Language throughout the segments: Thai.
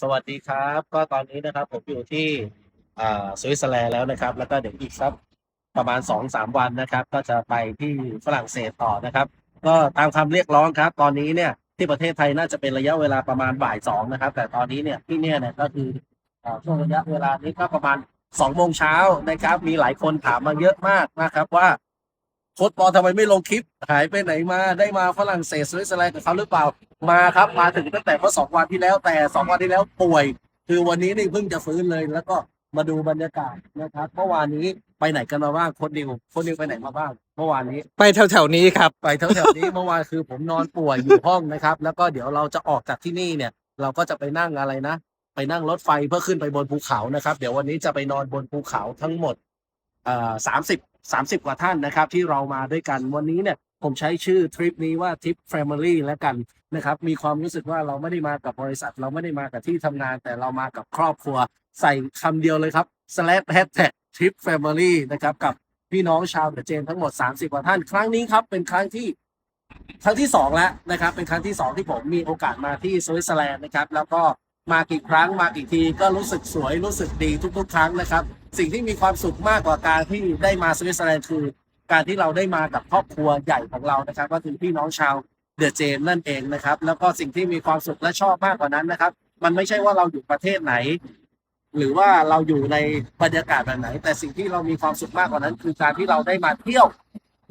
สวัสดีครับ ก็ตอนนี้นะครับผมอยู่ที่สวิตเซอร์แลนด์แล้วนะครับ แล้วก็เดี๋ยวอีกสักประมาณสองสามวันนะครับ ก็จะไปที่ฝรั่งเศสต่อนะครับ ก็ตามคำเรียกร้องครับ ตอนนี้เนี่ยที่ประเทศไทยน่าจะเป็นระยะเวลาประมาณบ่ายสองนะครับ แต่ตอนนี้เนี่ยที่เนี่ยเนี่ยก็คือช่วงระยะเวลานี้ก็ประมาณสองโมงเช้านะครับ มีหลายคนถามมาเยอะมากนะครับว่าโค้ชปอลทำไมไม่ลงคลิป หายไปไหนมาได้มาฝรั่งเศสสวิตเซอร์แลนด์กับเขาหรือเปล่า มาครับมาถึงตั้งแต่เมื่อสองวันที่แล้วแต่สองวันที่แล้วป่วย คือวันนี้นี่เพิ่งจะฟื้นเลยแล้วก็มาดูบรรยากาศนะครับเมื่อวานนี้ไปไหนกันมาบ้างโคนดิวโคนดิวไปไหนมาบ้าง เมื่อวานนี้ ไปแถวๆนี้ครับไปแถวๆนี้เมื่อวานคือผมนอนป่วยอยู่ห้องนะครับ แล้วก็เดี๋ยวเราจะออกจากที่นี่เนี่ย เราก็จะไปนั่งอะไรนะ ไปนั่งรถไฟเพื่อขึ้นไปบนภูเขานะครับ เดี๋ยววันนี้จะไปนอนบนภูเขาทั้งหมดเอ่อสามสิบสามสิบกว่าท่านนะครับ ที่เรามาด้วยกันวันนี้เนี่ย ผมใช้ชื่อทริปนี้ว่าทริป Family แล้วกันนะครับ มีความรู้สึกว่าเราไม่ได้มากับบริษัท เราไม่ได้มากับที่ทำงาน แต่เรามากับครอบครัว ใส่คำเดียวเลยครับ slash hashtag trip family นะครับ กับพี่น้องชาวเดอะเจนทั้งหมด 30 กว่าท่าน ครั้งนี้ครับ เป็นครั้งที่ครั้งที่สองแล้วนะครับ เป็นครั้งที่สองที่ผมมีโอกาสมาที่สวิตเซอร์แลนด์นะครับ แล้วก็มากี่ครั้งมากี่ทีก็รู้สึกสวยรู้สึกดีทุกๆ ครั้งนะครับ สิ่งที่มีความสุขมากกว่าการที่ได้มาสวิตเซอร์แลนด์คือ การที่เราได้มากับครอบครัวใหญ่ของเรานะครับ ก็คือพี่น้องชาวเดอะเจนนั่นเองนะครับ แล้วก็สิ่งที่มีความสุขและชอบมากกว่านั้นนะครับ มันไม่ใช่ว่าเราอยู่ประเทศไหน หรือว่าเราอยู่ในบรรยากาศแบบไหน แต่สิ่งที่เรามีความสุขมากกว่านั้น คือการที่เราได้มาเที่ยว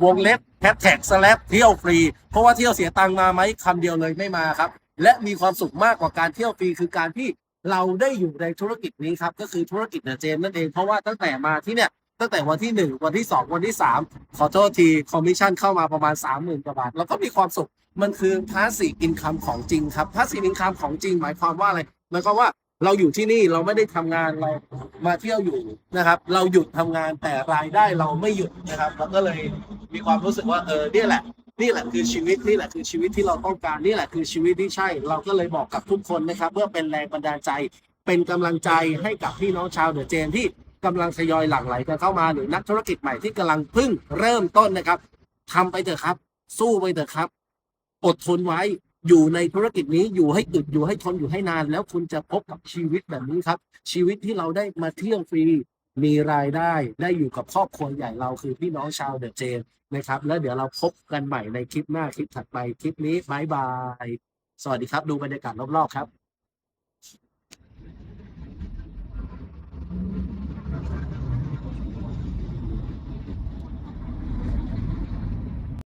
วงเล็บแฮชแท็กสแลปเที่ยวฟรี เพราะว่าเที่ยวเสียตังค์มาไหมคำเดียวเลยไม่มาครับ และมีความสุขมากกว่าการเที่ยวฟรีคือการที่เราได้อยู่ในธุรกิจนี้ครับก็คือธุรกิจเดอะเจนนั่นเองเพราะว่าตั้งแต่มาที่เนี่ย ตั้งแต่วันที่หนึ่งวันที่สองวันที่สามขอโทษทีคอมมิชชั่นเข้ามาประมาณสามหมื่นกว่าบาทเราก็มีความสุขมันคือพาสซีฟอินคัมของจริงครับพาสซีฟอินคัมของจริง หมายความว่าอะไรหมายความว่าเราอยู่ที่นี่เราไม่ได้ทำงานเรามาเที่ยวอยู่นะครับ เราหยุดทำงานแต่รายได้เราไม่หยุดนะครับเราก็เลยมีความรู้สึกว่าเออเนี่ยแหละ นี่แหละคือชีวิตนี่แหละคือชีวิตที่เราต้องการนี่แหละคือชีวิตที่ใช่ เราก็เลยบอกกับทุกคนนะครับเพื่อเป็นแรงบันดาลใจ เป็นกำลังใจให้กับพี่น้องชาวเดอะเจนที่ กำลังทยอยหลั่งไหลกันเข้ามาหรือนักธุรกิจใหม่ที่กำลังเพิ่งเริ่มต้นนะครับทำไปเถอะครับ สู้ไปเถอะครับ อดทนไว้อยู่ในธุรกิจนี้อยู่ให้อึดอยู่ให้ทนอยู่ให้นาน แล้วคุณจะพบกับชีวิตแบบนี้ครับ ชีวิตที่เราได้มาเที่ยวฟรีมีรายได้ได้อยู่กับครอบครัวใหญ่เราคือพี่น้องชาวเดอะเจนนะครับ แล้วเดี๋ยวเราพบกันใหม่ในคลิปหน้าคลิปถัดไปคลิปนี้บายบาย สวัสดีครับ ดูบรรยากาศรอบๆครับ